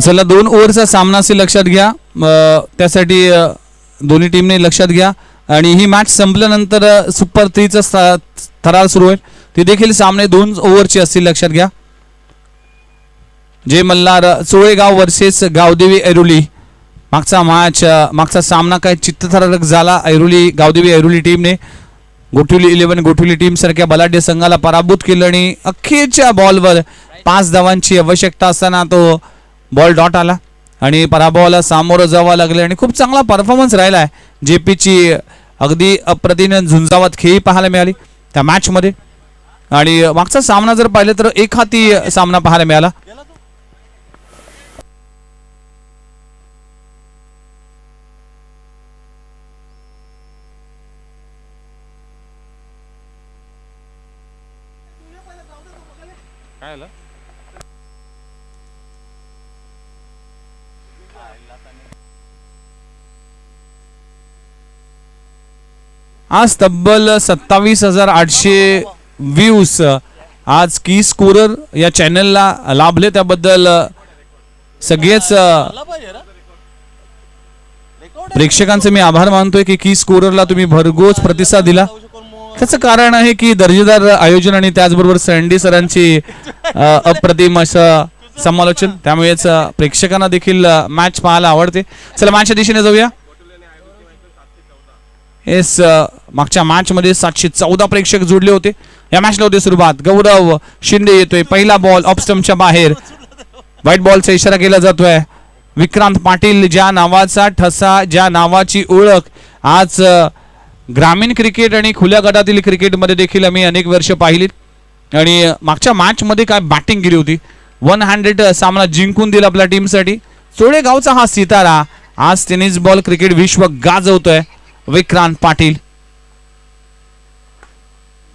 चला दोन ओव्हरचा सामना असेल लक्षात घ्या. त्यासाठी दोन्ही टीमने लक्षात घ्या. आणि ही मॅच संपल्यानंतर सुपर थ्रीचा थरार सुरू होईल. ते देखील सामने दोन ओव्हरचे असतील लक्षात घ्या. जे मल्हार चोळेगाव वर्सेस गावदेवी ऐरोली. मागचा मॅच मागचा सामना काय चित्तथरारक झाला ऐरोली गावदेवी ऐरोली टीमने गोठुली इलेव्हन गोठुली टीम सारख्या बलाढ्य संघाला पराभूत केलं आणि अखेरच्या बॉलवर पाच धावांची आवश्यकता असताना तो बॉल डॉट आला. आणि पराभवाला सामोरं जावं लागलं आणि खूप चांगला परफॉर्मन्स राहिला आहे जे पीची अगदी अप्रतिम झुंजावत खेळी पाहायला मिळाली त्या मॅचमध्ये आणि मागचा सामना जर पाहिलं तर एक हाती सामना पाहायला मिळाला. आज तब्बल सत्तावीस हजार आठशे व्ह्यूज. आज की स्कोरर या चॅनलला लाभले त्याबद्दल सगळेच प्रेक्षकांचे मी आभार मानतोय की की स्कोररला तुम्ही भरघोस प्रतिसाद दिला. त्याचं कारण आहे की दर्जेदार आयोजन आणि त्याचबरोबर संडी सरांची अप्रतिम असं समालोचन. त्यामुळेच प्रेक्षकांना देखील मॅच पाहायला आवडते. चला मॅचच्या दिशेने जाऊया. येस मागच्या मॅच मध्ये सातशे चौदा प्रेक्षक जोडले होते. या मॅचला होते सुरुवात. गौरव शिंदे येतोय. पहिला बॉल ऑपस्टमच्या बाहेर. व्हाईट बॉलचा इशारा केला जातोय. विक्रांत पाटील ज्या नावाचा ठसा ज्या नावाची ओळख आज ग्रामीण क्रिकेट आणि खुल्या गटातील क्रिकेटमध्ये देखील आम्ही अनेक वर्ष पाहिलीत आणि मागच्या मॅचमध्ये काय बॅटिंग केली होती? वन हंड्रेड सामना जिंकून दिला आपल्या टीमसाठी सोळेगावचा हा सितारा आज टेनिस बॉल क्रिकेट विश्व गाजवतोय. विक्रांत पाटील.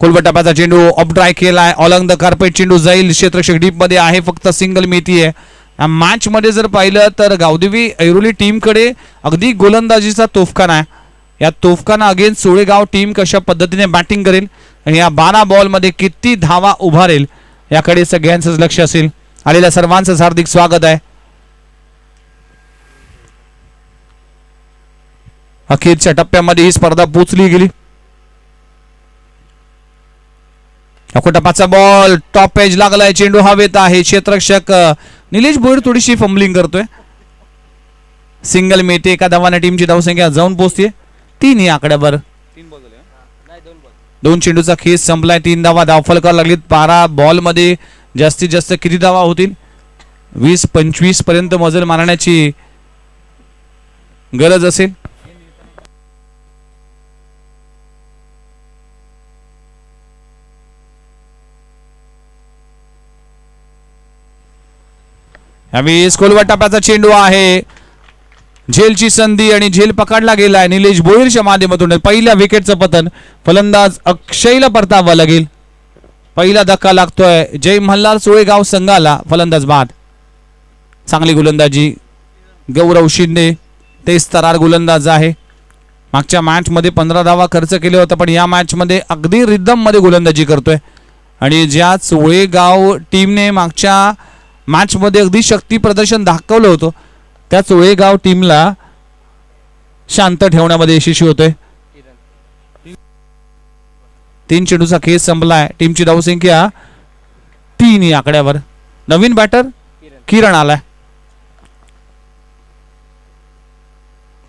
कोलबटापाचा चेंडू ऑफ ड्राय केलाय. ऑलंग द कार्पेट चेंडू जाईल. क्षेत्रक्षक डीपमध्ये आहे. फक्त सिंगल मिती आहे मॅचमध्ये मॅच मध्ये जर पाहिलं तर गावदेवी ऐरोली टीमकडे अगदी गोलंदाजीचा तोफखाना आहे. या तोफखाना अगेन्स्ट सोळेगाव टीम कशा पद्धतीने बॅटिंग करेल आणि या बारा बॉलमध्ये किती धावा उभारेल याकडे सगळ्यांचंच लक्ष असेल. आलेल्या सर्वांचं हार्दिक स्वागत आहे. अखेरच्या टप्प्यामध्ये ही स्पर्धा पोचली गेली. अकोटापाचा बॉल टॉप एज लागलाय चेंडू हवेत आहे. क्षेत्रक्षक निलेश भोईर थोडीशी फंबलिंग करतोय. सिंगल मेटे एका धावाने टीमची धावसंख्या जाऊन पोहोचते तीन आकड्यावर. दोन चेंडूचा खेस संपलाय तीन धावा धावफलकार लागलीत. बारा बॉलमध्ये जास्तीत जास्त किती धावा होतील? वीस पंचवीसपर्यंत मजल मारण्याची गरज असेल. यावेळी स्कोलवर टप्प्याचा चेंडू आहे. झेलची संधी आणि झेल पकडला गेलाय. निलेश बोईरच्या माध्यमातून पहिल्या विकेटचं पतन. फलंदाज अक्षयला परतावा लागेल. पहिला धक्का लागतोय. जय मल्हार सोळेगाव संघाला फलंदाज बाद. चांगली गोलंदाजी. गौरव शिंदे तेच तरार गोलंदाज आहे. मागच्या मॅचमध्ये पंधरा धावा खर्च केले होता पण या मॅचमध्ये अगदी रिदममध्ये गोलंदाजी करतोय. आणि ज्या सोळेगाव टीमने मागच्या मॅचमध्ये अगदी शक्ती प्रदर्शन दाखवलं होतं त्या चोळेगाव टीमला शांत ठेवण्यामध्ये यशस्वी होतोय. तीन चेंडूचा खेळ संपलाय. टीमची धावसंख्या तीन या आकड्यावर. नवीन बॅटर किरण आलाय.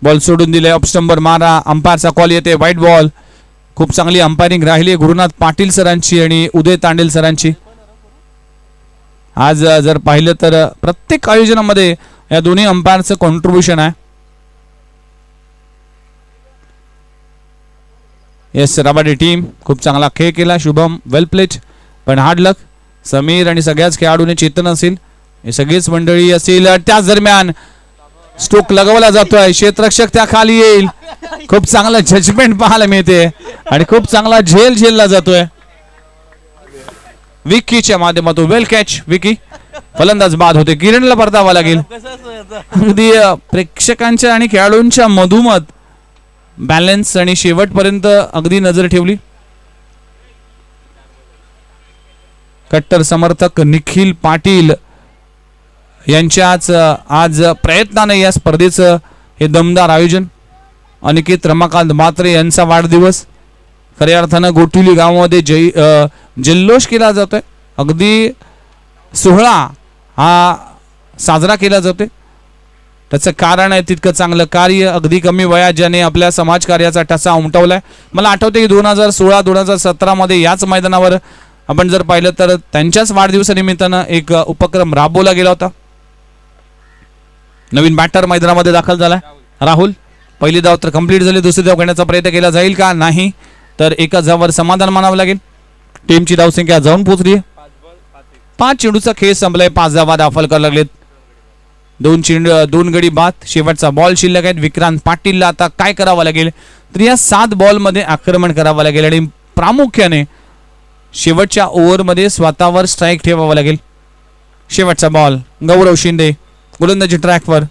बॉल सोडून दिले ऑफस्टंबर मारा. अंपायरचा कॉल येते व्हाईट बॉल खूप चांगली अंपायरिंग राहिली गुरुनाथ पाटील सरांची आणि उदय तांडेल सरांची. आज जर पाहिलं तर प्रत्येक आयोजनामध्ये या दोन्ही अंपायरचं कॉन्ट्रीब्युशन आहे. येस राबाडी टीम खूप चांगला खेळ केला शुभम वेल प्लेट पण हार्ड लक समीर आणि सगळ्याच खेळाडूने चेतन असेल. हे सगळीच मंडळी असेल. त्याच दरम्यान स्टोक लगवला जातोय. क्षेत्रक्षक त्या खाली येईल. खूप चांगला जजमेंट पाहायला मिळते. आणि खूप चांगला झेल झेलला जातोय. विकीच्या माध्यमातून वेल कॅच विकी फलंदाज बाद होते. किरणला परतावा लागेल. अगदी प्रेक्षकांच्या आणि खेळाडूंच्या मधोमध बॅलन्स आणि शेवटपर्यंत अगदी नजर ठेवली. कट्टर समर्थक निखिल पाटील यांच्याच आज प्रयत्नाने या स्पर्धेचं हे दमदार आयोजन. अनिकेत रमाकांत म्हात्रे यांचा वाढदिवस. खऱ्या अर्थानं गोटुली गावामध्ये जय जल्लोष केला जातोय. अगदी सोहळा हा साजरा केला जातोय. त्याचं कारण आहे तितकं चांगलं कार्य अगदी कमी वयात ज्याने आपल्या समाजकार्याचा ठसा उमटवलाय. मला आठवते की दोन हजार सोळा दोन हजार सतरामध्ये याच मैदानावर आपण जर पाहिलं तर त्यांच्याच वाढदिवसानिमित्तानं एक उपक्रम राबवला गेला होता. नवीन बॅटर मैदानामध्ये दाखल झालाय. राहुल पहिली धाव तर कंप्लीट झाली दुसरी धाव घेण्याचा प्रयत्न केला जाईल का? नाही. तर एका धावावर समाधान मानावं लागेल. टीमची धावसंख्या जाऊन पोहोचली पाच चेंडूचा खेळ संपलाय. पाच धावा दाखल करायला लागलेत. दोन चेंडू दोन गडी बाद. शेवटचा बॉल शिल्लक आहेत विक्रांत पाटीलला आता काय करावं लागेल? तर या सात बॉलमध्ये आक्रमण करावं लागेल आणि प्रामुख्याने शेवटच्या ओव्हरमध्ये स्वतःवर स्ट्राईक ठेवावं लागेल. शेवटचा बॉल. गौरव शिंदे गोलंदाजी ट्रॅकवर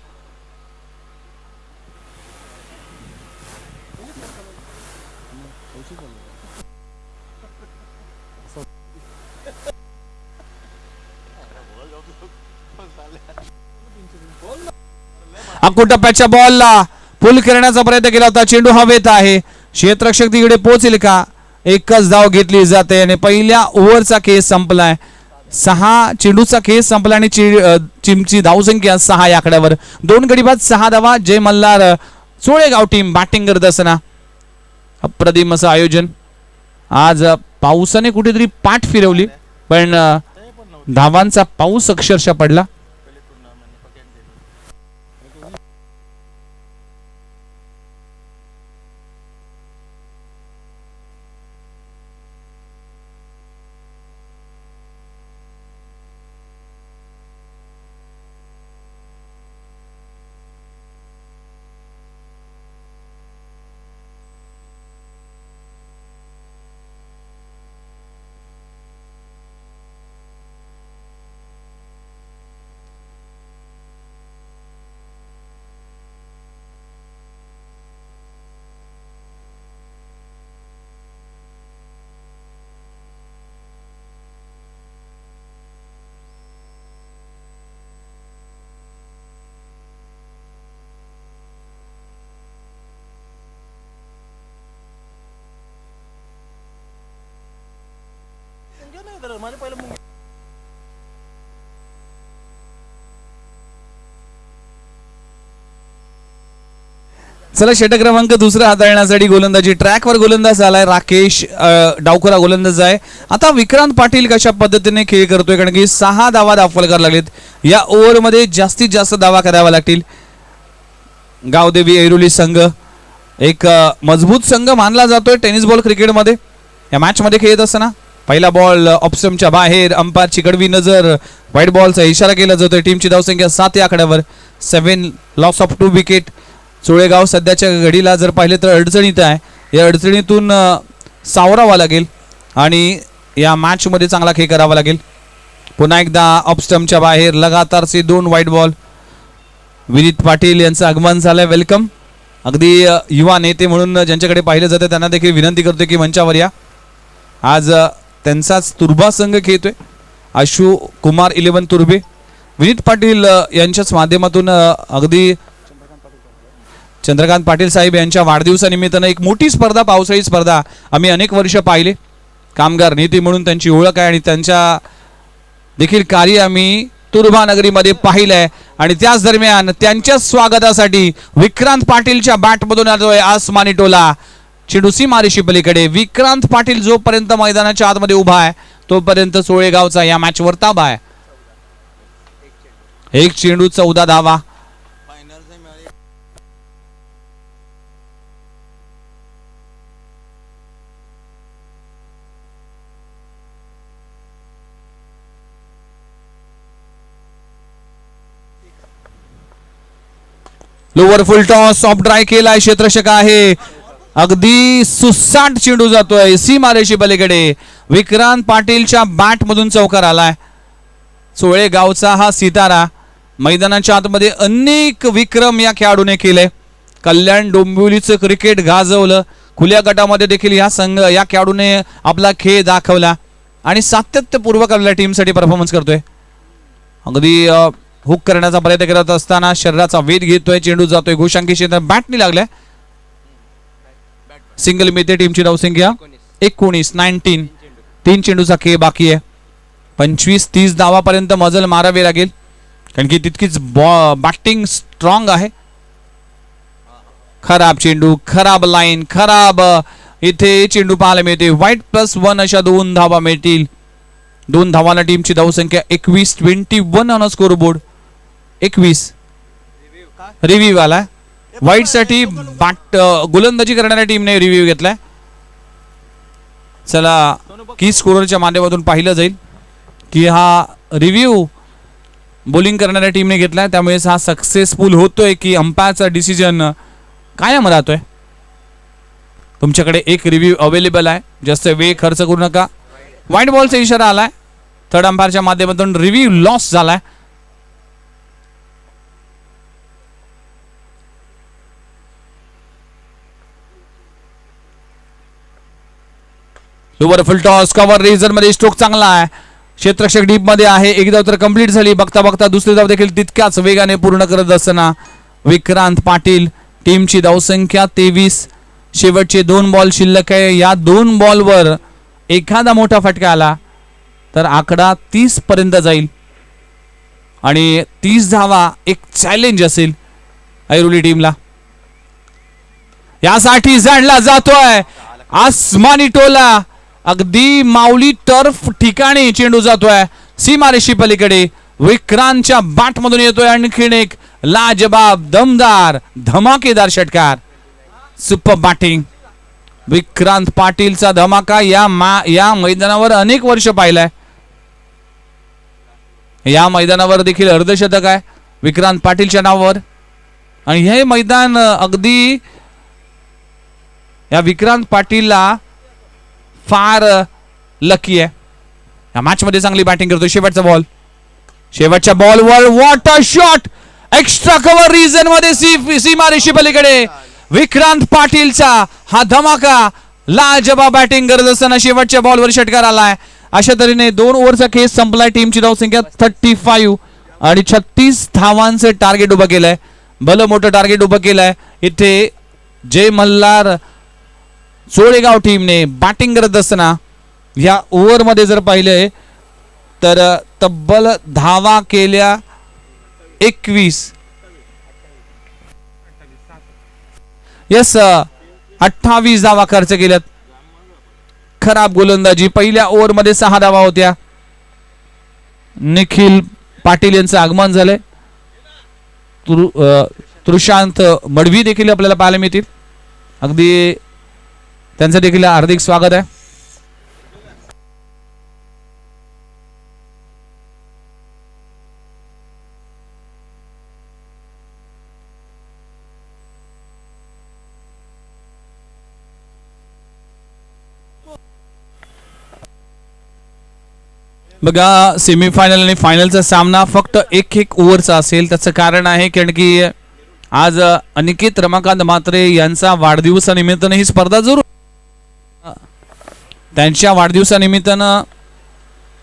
टप्प्याच्या बॉलला पुल करण्याचा प्रयत्न केला होता. चेंडू हवेत आहे. क्षेत्रक्षक तिकडे पोहोचेल का? एकच धाव घेतली जाते आणि पहिल्या ओव्हरचा केस संपलाय. सहा चेंडूचा केस संपला आणि चिमची धावसंख्या सहा आकड्यावर. दोन गडीबाद सहा धावा. Jai Malhar uh, Cholegaon team batting करत असताना. अप्रतिम असं आयोजन. आज पावसाने कुठेतरी पाठ फिरवली पण धावांचा पाऊस अक्षरशः पडला. चला षटक क्रमांक दुसरा हाताळण्यासाठी गोलंदाजी. ट्रॅकवर गोलंदाज झालाय राकेश डावखुरा गोलंदाज आहे. आता विक्रांत पाटील कशा पद्धतीने खेळ करतोय? कारण की सहा धावा दाखल करायला लागलेत. या ओव्हरमध्ये जास्तीत जास्त धावा कराव्या लागतील. गावदेवी ऐरोली संघ. एक मजबूत संघ मानला जातोय टेनिस बॉल क्रिकेटमध्ये. या मॅचमध्ये खेळत असताना. पहिला बॉल ऑप्शनच्या बाहेर अंपायरची कडवी नजर व्हाईट बॉलचा इशारा केला जातोय टीमची धावसंख्या सात या आकड्यावर. Seven loss of two wicket Cholegaon सध्याच्या घडीला जर पाहिले तर अडचणीत आहे. या अडचणीतून सावरावा लागेल आणि या मॅचमध्ये चांगला खेळ करावा लागेल. पुन्हा एकदा ऑपस्टमच्या बाहेर लगातारचे दोन व्हाईट बॉल. विनीत पाटील यांचं आगमन झालंय. वेलकम अगदी युवा नेते म्हणून ज्यांच्याकडे पाहिलं जातं त्यांना देखील विनंती करतोय की मंचावर या. आज त्यांचाच तुर्बा संघ खेळतोय. आशू कुमार इलेवन तुर्बे. विनीत पाटील यांच्याच माध्यमातून अगदी चंद्रकांत पाटील साहेब यांच्या वाढदिवसानिमित्तानं एक मोठी स्पर्धा पावसाळी स्पर्धा आम्ही अनेक वर्ष पाहिले. कामगार नेते म्हणून त्यांची ओळख आहे आणि त्यांच्या देखील कार्य आम्ही तुर्भा नगरीमध्ये पाहिलंय. आणि त्याच दरम्यान त्यांच्या स्वागतासाठी विक्रांत पाटीलच्या बॅटमधून आलोय आसमानी टोला. चिडुसी मारीशी पलीकडे. विक्रांत पाटील जोपर्यंत मैदानाच्या आतमध्ये उभा आहे तोपर्यंत सोळेगावचा या मॅचवर ताबा आहे. एक चेंडू चौदा धावा. Lower full toss soft drive केलाय क्षेत्ररक्षक आहे. अगदी सुसाट चेंडू जातोय सी मारेशी पलीकडे. विक्रांत पाटीलच्या बॅट मधून चौकार आलाय. चोळे गावचा हा सितारा मैदानाच्या आतमध्ये अनेक विक्रम या खेळाडूने केले. कल्याण डोंबिवलीचं क्रिकेट गाजवलं. खुल्या गटामध्ये देखील या संघ या खेळाडूने आपला खेळ दाखवला. आणि सातत्यपूर्वक आपल्या टीमसाठी परफॉर्मन्स करतोय. अगदी हुक करण्याचा प्रयत्न करत असताना शरीराचा वेध घेतोय चेंडू जातोय. घोषांकी शेतात बॅट नाही लागलाय. सिंगल मिळते टीमची धावसंख्या एकोणीस नाईन्टीन. तीन चेंडूचा खेळ बाकी आहे. पंचवीस तीस धावापर्यंत मजल मारावी लागेल. कारण की तितकीच बॉ बॅटिंग स्ट्रॉंग आहे. खराब चेंडू खराब लाईन खराब इथे चेंडू पाहायला मिळते. व्हाईट प्लस वन अशा दोन धावा मिळतील. दोन धावांना टीमची धावसंख्या एकवीस twenty one on score board एकवीस रिव्ह्यू आला. व्हाईटसाठी बाट गोलंदाजी करणाऱ्या टीमने रिव्ह्यू घेतलाय. चला की स्कोरच्या माध्यमातून पाहिलं जाईल की हा रिव्ह्यू बॉलिंग करणाऱ्या टीमने घेतलाय. त्यामुळेच हा सक्सेसफुल होतोय की अंपायरचा डिसिजन कायम राहतोय. तुमच्याकडे एक रिव्ह्यू अवेलेबल आहे. जास्त वेळ खर्च करू नका. व्हाईट बॉलचा इशारा आलाय. थर्ड अंपायरच्या माध्यमातून रिव्ह्यू लॉस झालाय. लोवर फुल टॉस कव्हर रेझरमध्ये स्ट्रोक चांगला आहे. क्षेत्रक्षक डीपमध्ये आहे. एक धाव तर कंप्लीट झाली. बघता बघता दुसरी धाव देखील तितक्याच वेगाने पूर्ण करत असताना विक्रांत पाटील टीमची धावसंख्या तेवीस. शेवटचे दोन बॉल शिल्लक आहे. या दोन बॉलवर एखादा मोठा फटका आला तर आकडा तीस पर्यंत जाईल. आणि तीस धावा एक चॅलेंज असेल ऐरोली टीमला यासाठी जाणला जातोय. आसमानी टोला अगदी माऊली टर्फ ठिकाणी चेंडू जातोय. सीमारेषी पलीकडे विक्रांतच्या बाट मधून येतोय आणखीन एक लाजबाब दमदार धमाकेदार षटकार. सुपर बॅटिंग विक्रांत पाटीलचा धमाका या मा या मैदानावर अनेक वर्ष पाहिलाय. या मैदानावर देखील अर्धशतक आहे विक्रांत पाटीलच्या नावावर. आणि हे मैदान अगदी या विक्रांत पाटीलला फार लकी आहे. या मॅच मध्ये चांगली बॅटिंग करतो शेवटचा बॉल शेवटच्या बॉलवर what a shot extra cover रिजनमध्ये सी सीमारेषी पलीकडे. विक्रांत पाटीलचा हा धमाका. लाजबा बॅटिंग करत असताना शेवटच्या बॉलवर षटकार आलाय. अशा तऱ्हेने दोन ओव्हरचा खेळ संपलाय टीमची धावसंख्या थर्टी फाईव्ह आणि छत्तीस धावांचं टार्गेट उभं केलंय. भलं मोठं टार्गेट उभं केलंय. इथे जय मल्हार चोळेगाव टीमने बॅटिंग करत असताना या ओव्हरमध्ये जर पाहिलंय तर तब्बल धावा केल्या एकवीस. यस अठ्ठावीस धावा खर्च केल्यात. खराब गोलंदाजी. पहिल्या ओव्हरमध्ये सहा धावा होत्या. निखिल पाटील यांचं आगमन झालंय. तृ तुरु, तृशांत मडवी देखील आपल्याला पाहायला मिळतील. अगदी त्यांचं देखील हार्दिक स्वागत आहे. बघा सेमीफायनल आणि फायनलचा सामना फक्त एक एक ओव्हरचा असेल. त्याचं कारण आहे कारण की आज अनिकेत रमाकांत म्हात्रे यांचा वाढदिवसानिमित्तानं ही स्पर्धा जरूर त्यांच्या वाढदिवसानिमित्तानं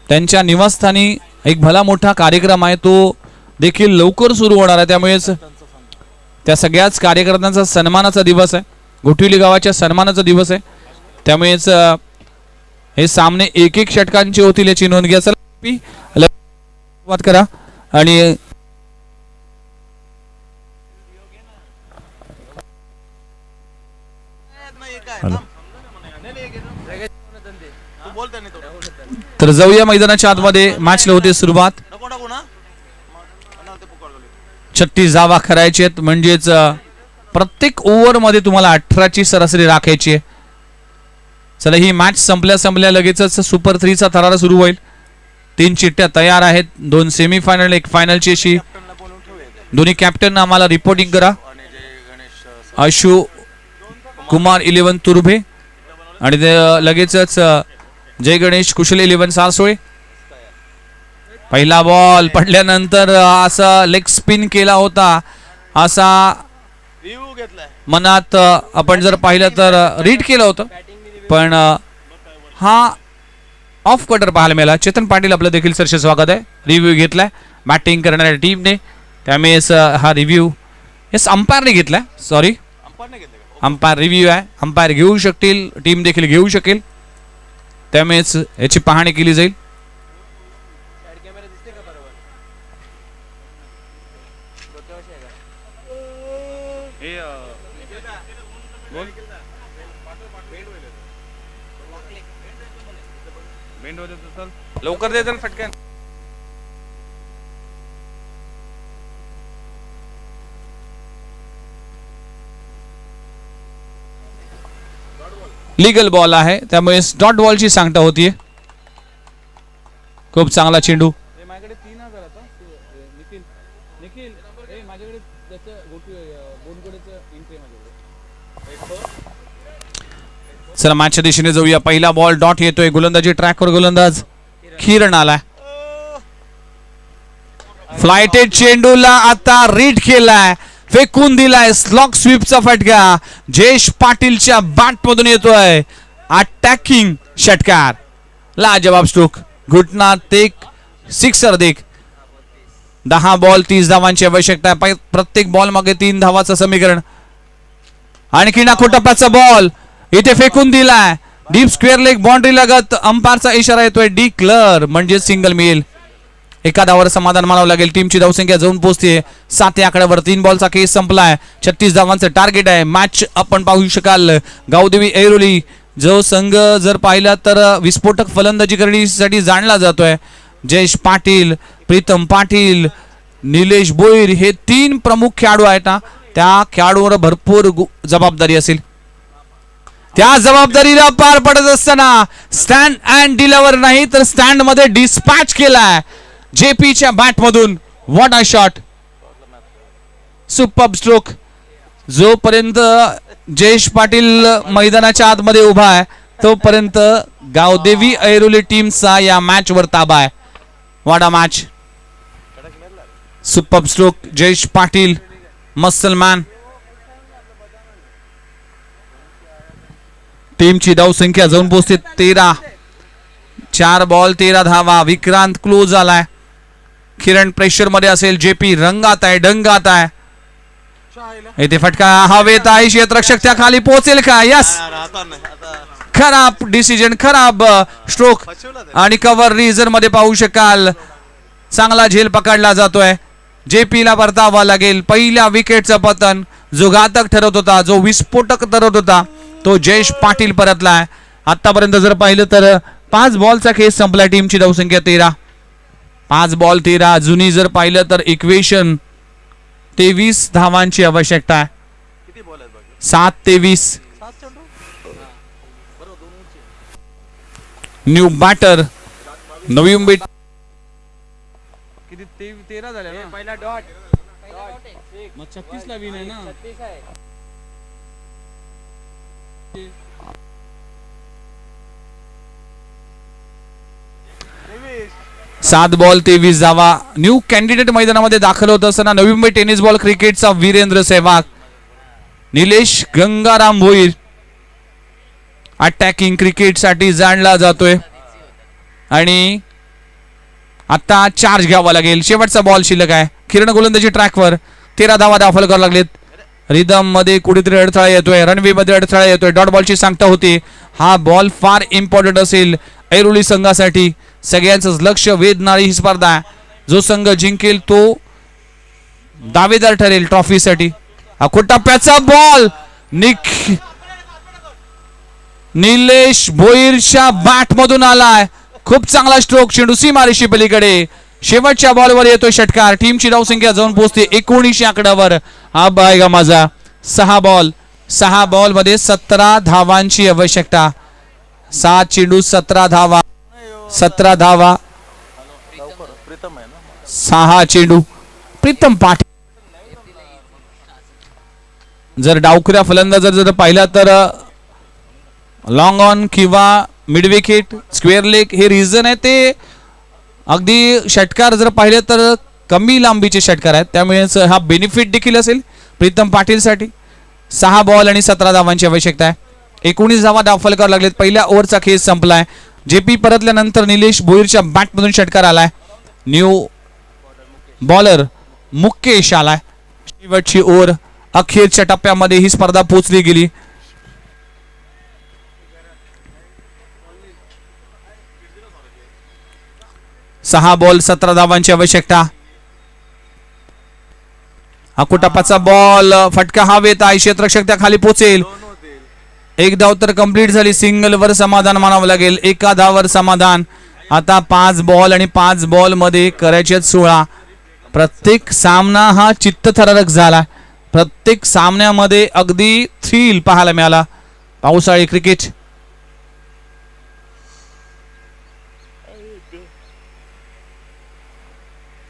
त्यांच्या निवासस्थानी एक भला मोठा कार्यक्रम आहे. तो देखील लवकर सुरू होणार आहे. त्यामुळेच त्या सगळ्याच कार्यकर्त्यांचा सन्मानाचा दिवस आहे. गोठिवली गावाच्या सन्मानाचा दिवस आहे. त्यामुळेच हे सामने एक एक षटकांचे होतील याची नोंद घ्या. सुरुवात करा. आणि तर जाऊया मैदानाच्या आतमध्ये. मॅचला होते सुरुवात. छत्तीस धावा करायचे आहेत. म्हणजेच प्रत्येक ओव्हरमध्ये तुम्हाला अठराची सरासरी राखायची आहे. चला ही मॅच संपल्या संपल्या लगेचच सुपर थ्रीचा थरारा सुरू होईल. तीन चिठ्ठ्या तयार आहेत. दोन सेमीफायनल एक फायनलची अशी. दोन्ही कॅप्टन आम्हाला रिपोर्टिंग करा. आणि जे गणेश अ, आशु कुमार इलेवन तुर्भे. आणि ते लगेचच जय गणेश कुशल इलेवन सारसोळे पहिला बॉल पडल्यानंतर असा लेग स्पिन केला होता. असा घेतलाय मनात आपण जर पाहिलं तर रीड केलं होतं. पण हा ऑफ क्वार्टर पाहायला मिळाला. चेतन पाटील आपलं देखील सरसे स्वागत आहे. रिव्ह्यू घेतलाय. बॅटिंग करणाऱ्या टीमने त्यामुळे हा रिव्ह्यू येस अंपायरने घेतला सॉरी अंपायर रिव्ह्यू आहे. अंपायर घेऊ शकतील. टीम देखील घेऊ शकेल. त्यामुळेच याची पाहणी केली जाईल. लवकर दे फटक्यान लिगल बॉल आहे. त्यामुळे डॉट बॉलची सांगता होतीये. खूप चांगला चेंडू. चला मॅचच्या दिशेने जाऊया. पहिला बॉल डॉट येतोय. गोलंदाजी ट्रॅकवर गोलंदाज किरण आलाय. फ्लायटेड चेंडूला आता रीड केलाय. फेकून दिलाय. स्लॉक स्वीपचा फटका. जयेश पाटीलच्या बॅट मधून येतोय. अटॅकिंग षटकार. लाजवाब स्ट्रोक घुटना तेक सिक्सर देख. दहा बॉल तीस धावांची आवश्यकता आहे. प्रत्येक बॉल मागे तीन धावाचं समीकरण. आणखी ना टप्प्याचा बॉल इथे फेकून दिलाय. डीप स्क्वेअर लेग बाउंड्री लगत अंपायरचा इशारा येतोय. डी क्लर म्हणजे सिंगल मिल एका धावावर समाधान मानावं लागेल. टीमची धावसंख्या जाऊन पोहोचते. सात या आकड्यावर तीन बॉलचा केस संपलाय. छत्तीस धावांचं टार्गेट आहे. मॅच आपण पाहू शकाल. गावदेवी ऐरोली जो संघ जर पाहिला तर विस्फोटक फलंदाजी करण्यासाठी जाणला जातोय. जयेश पाटील प्रीतम पाटील निलेश बोईर हे तीन प्रमुख खेळाडू आहेत ना त्या खेळाडूवर भरपूर जबाबदारी असेल. त्या जबाबदारीला पार पडत असताना स्टँड अँड डिलवर नाही तर स्टँडमध्ये डिस्पॅच केलाय. जेपीच्या बॅट मधून what a shot super stroke जोपर्यंत जयेश पाटील मैदानाच्या आतमध्ये उभा आहे तोपर्यंत गावदेवी ऐरोली टीमचा या मॅच वर ताबा आहे. What match super stroke Jayesh Patil muscleman टीमची धावसंख्या जाऊन पोहोचते तेरा. चार बॉल तेरा धावा. विक्रांत क्लोज आलाय किरण प्रेशरमध्ये असेल जेपी रंगात आहे डंगात आहे. येथे फटका हवेत आहे क्षेत्ररक्षक त्या खाली पोहोचेल का? यस खराब डिसिजन खराब स्ट्रोक आणि कव्हर रिझनमध्ये पाहू शकाल. चांगला झेल पकडला जातोय. जे ला परतावा लागेल. पहिल्या विकेटचं पतन जो घातक ठरत होता जो विस्फोटक ठरत होता तो जयेश पाटील परतलाय. आतापर्यंत जर पाहिलं तर पाच बॉलचा खेळ संपला टीमची धावसंख्या तेरा. पाच बॉल तेरा. जुनी जर पाहिलं तर इक्वेशन तेवीस धावांची आवश्यकता आहे. सात तेवीस. न्यू बॅटर नवी मुंबई किती? तेरा झाले ना? पहिला डॉट मग छत्तीस ला विन आहे. ना सात बॉल तेवीस धावा. न्यू कॅन्डिडेट मैदानामध्ये दाखल होत असताना नवी मुंबई टेनिस बॉल क्रिकेटचा वीरेंद्र सेहवाग निलेश गंगाराम भोईर अटॅकिंग क्रिकेटसाठी जाणला जातोय. आणि आता चार्ज घ्यावा लागेल. शेवटचा बॉल शिल्लक आहे. किरण गोलंदाजी ट्रॅकवर तेरा धावा दाखल करावं लागलेत. रिदममध्ये कुठेतरी अडथळा येतोय. रनवे मध्ये अडथळा येतोय. डॉट बॉलची सांगता होती. हा बॉल फार इम्पॉर्टंट असेल ऐरोली संघासाठी. सगळ्यांचं लक्ष वेधणारी ही स्पर्धा जो संघ जिंकेल तो दावेदार ठरेल ट्रॉफीसाठी. अखो टप्प्याचा बॉल. निख निलेश भोईरच्या बॅट मधून आलाय. खूप चांगला स्ट्रोक चेंडू सीमारेषी पलीकडे. शेवटच्या बॉलवर येतोय षटकार. टीमची धावसंख्या जाऊन पोहोचते एकोणीसशे आकड्यावर हा बायगा माझा. सहा बॉल सहा बॉलमध्ये सतरा धावांची आवश्यकता. सात चेंडू सतरा धावा. सतरा धावा. प्रीतम सहा चेंडू. प्रीतम पाटील. जर डावखुऱ्या फलंदाजर जर पाहिला तर लॉंग ऑन किंवा मिड विकेट स्क्वेअर लेग हे रिझन आहे ते. अगदी षटकार जर पाहिले तर कमी लांबीचे षटकार आहेत. त्यामुळे हा बेनिफिट देखील असेल प्रीतम पाटीलसाठी. सहा बॉल आणि सतरा धावांची आवश्यकता आहे. एकोणीस धावा दाखल करावं लागलेत. पहिल्या ओव्हरचा खेळ संपलाय. जे पी परतल्यानंतर निलेश भोईरच्या बॅटमधून षटकार आलाय. न्यू बॉलर मुकेश आलाय. शेवटची ओव्हर अखेरच्या टप्प्यामध्ये ही स्पर्धा पोचली गेली. सहा बॉल सतरा धावांची आवश्यकता. अकुटापाचा बॉल फटका हवेत आहे. क्षेत्रक्षक त्या खाली पोचेल एक धाव तर कंप्लीट झाली. सिंगल वर समाधान मानावं लागेल. एका धावर समाधान. आता पाच बॉल आणि पाच बॉलमध्ये करायचे आहेत सोळा. प्रत्येक सामना हा चित्तथरारक झाला. प्रत्येक सामन्यामध्ये अगदी थ्रिल पाहायला मिळाला. पावसाळी क्रिकेट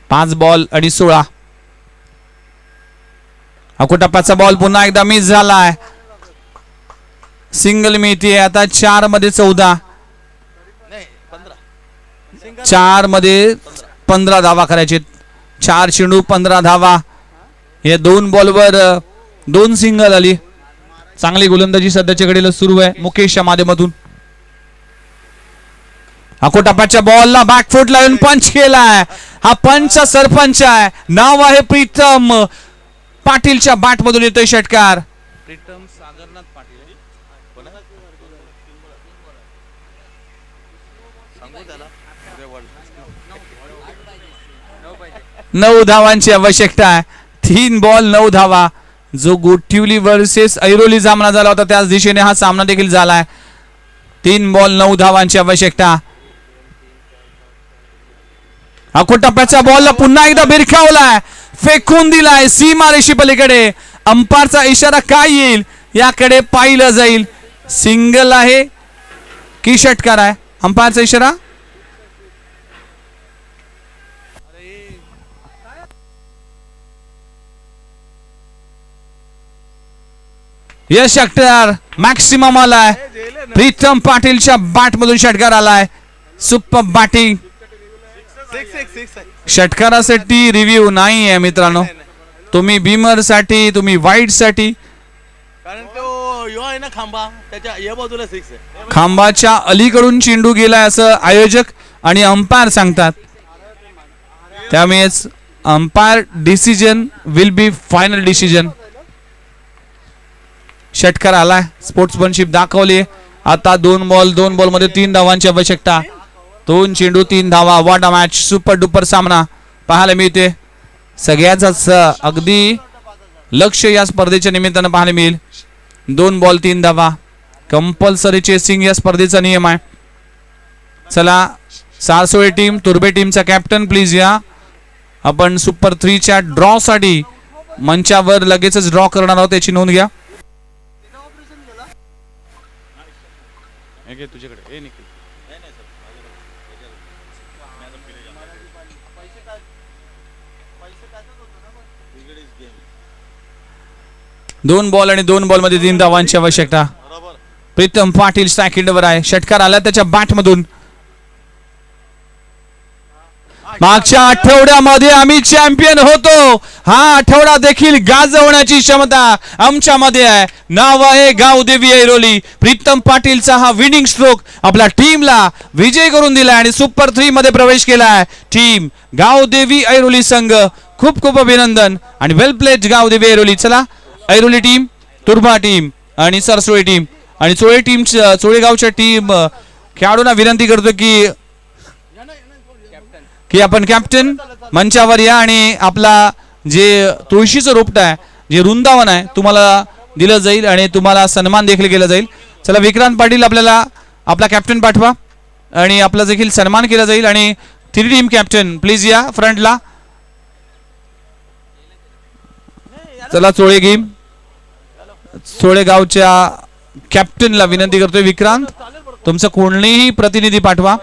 पाच बॉल आणि सोळा. अकोटापाचा बॉल पुन्हा एकदा मिस झालाय. सिंगल मिळतीये आता चारमध्ये चौदा चारमध्ये पंधरा धावा करायचे. चार चेंडू पंधरा धावा. या दोन बॉलवर दोन सिंगल आली. चांगली गोलंदाजी सध्याच्या घडीला सुरू आहे मुकेशच्या माध्यमातून. अकोटापाच्या बॉलला बॅकफूट लावून पंच केलाय. हा पंचचा सरपंच आहे. नाव आहे प्रीतम. पाटीलच्या बॅट मधून येतोय षटकार. प्रीतम सागरनाथ पाटील कोण आहे? सांगू त्याला पुढे वळ. नऊ धावांची आवश्यकता आहे. तीन बॉल नऊ धावा. जो गोटिवली वर्सेस ऐरोली सामना झाला होता त्याच दिशेने हा सामना देखील झालाय तीन बॉल नऊ धावांची आवश्यकता. अकोटप्प्याच्या बॉलला पुन्हा एकदा भिरखावलाय फेकून दिलाय सीमा रेषी पलीकडे अंपायरचा इशारा काय येईल? याकडे पाहिलं जाईल. सिंगल आहे. की षटकार आहे? अंपायरचा इशारा. यश षटकार मॅक्सिमम आलाय. प्रीतम पाटीलच्या बॅट मधून षटकार आलाय. सुपर बॅटिंग षटकारासाठी रिव्ह्यू नाही आहे मित्रांनो. तुम्ही बीमरसाठी तुम्ही वाईटसाठी. आहे ना खांबा? त्याच्या या बाजूला सिक्स आहे. खांबाच्या अलीकडून चेंडू गेलाय असं आयोजक आणि अंपायर सांगतात. त्यामुळेच umpire decision will be final decision षटकार आलाय. स्पोर्ट्समनशिप दाखवली. आता दोन बॉल दोन बॉलमध्ये तीन धावांची आवश्यकता. दोन चेंडू तीन धावा. वाटा मॅच सुपर डुपर सामना. पाहायला मिळते. सगळ्याच अगदी लक्ष या स्पर्धेच्या निमित्तानं पाहायला मिळेल. दोन बॉल तीन धावा. कंपल्सरी चेसिंग या स्पर्धेचा नियम आहे. चला सारसोळे टीम तुर्बे टीमचा कॅप्टन प्लीज या. आपण सुपर थ्रीच्या ड्रॉसाठी मंचावर लगेचच ड्रॉ करणार आहोत त्याची नोंद घ्या. तुझ्याकडे. दोन बॉल आणि दोन बॉलमध्ये तीन धावांची आवश्यकता. प्रीतम पाटील स्टॅकिंडवर आहे. षटकार आला त्याच्या बॅट मधून. मागच्या आठवड्यामध्ये आम्ही चॅम्पियन होतो. हा आठवडा देखील गाजवण्याची क्षमता आमच्यामध्ये आहे. नाव आहे गावदेवी ऐरोली. प्रीतम पाटीलचा हा विनिंग स्ट्रोक आपल्या टीमला विजय करून दिलाय आणि सुपर थ्री मध्ये प्रवेश केलाय. टीम गावदेवी ऐरोली संघ. खूप खूप अभिनंदन आणि वेल प्लेड गावदेवी ऐरोली. चला ऐरोली टीम तुर्भा टीम आणि सरसोळी टीम. आणि चोळे टीम चोळेगावच्या टीम खेळाडूंना विनंती करतो की की आपण कॅप्टन मंचावर या आणि आपला जे तुळशीचं रोपट आहे जे वृंदावन आहे तुम्हाला दिलं जाईल आणि तुम्हाला सन्मान देखील केला जाईल. चला विक्रांत पाटील आपल्याला आपला कॅप्टन पाठवा आणि आपला देखील सन्मान केला जाईल आणि थ्री टीम कॅप्टन प्लीज या फ्रंटला चला चोळे गेम चोळेगावच्या कॅप्टनला विनंती करतोय विक्रांत. तुमचं कोणीही प्रतिनिधी पाठवा.